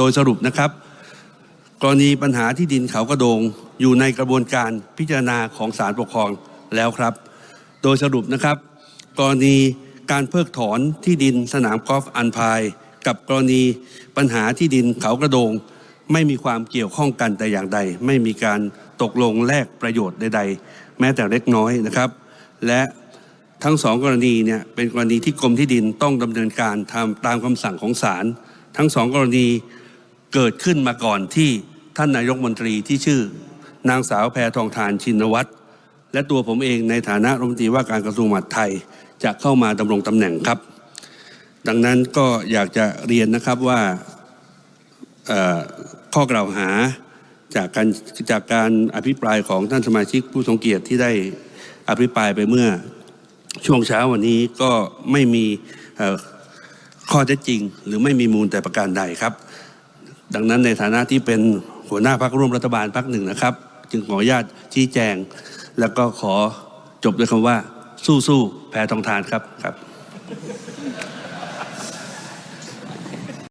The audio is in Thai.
โดยสรุปนะครับ กรณีปัญหาที่ดินเขากระโดงอยู่ในกระบวนการพิจารณาของศาลปกครองแล้วครับ โดยสรุปนะครับ กรณีการเพิกถอนที่ดินสนามกอล์ฟอันพาย กับกรณีปัญหาที่ดินเขากระโดง ไม่มีความเกี่ยวข้องกันแต่อย่างใด ไม่มีการตกลงแลกประโยชน์ใด ๆ แม้แต่เล็กน้อยนะครับ และทั้งสองกรณีเนี่ยเป็นกรณีที่กรมที่ดินต้องดำเนินการทำตามคำสั่งของศาลทั้งสองกรณี เกิดขึ้นมาก่อนที่ท่านนายกมนตรีที่ชื่อ นางสาวแพทองทานชินวัตรและตัวผมเองในฐานะรัฐมนตรีว่าการกระทรวงมหาดไทยจะเข้ามาดำรงตำแหน่งครับ ดังนั้นก็อยากจะเรียนนะครับว่าข้อกล่าวหาจากการจากการอภิปรายของท่านสมาชิกผู้ทรงเกียรติที่ได้อภิปรายไปเมื่อช่วงเช้าวันนี้ก็ไม่มีข้อเท็จจริง หรือไม่มีมูลแต่ประการใดครับ ดังนั้นในฐานะที่เป็นหัวหน้าพักร่วมรัฐบาลพักหนึ่งนะครับ จึงขออนุญาตชี้แจง แล้วก็ขอจบด้วยคำว่า สู้ๆแพ้ทองทานครับครับ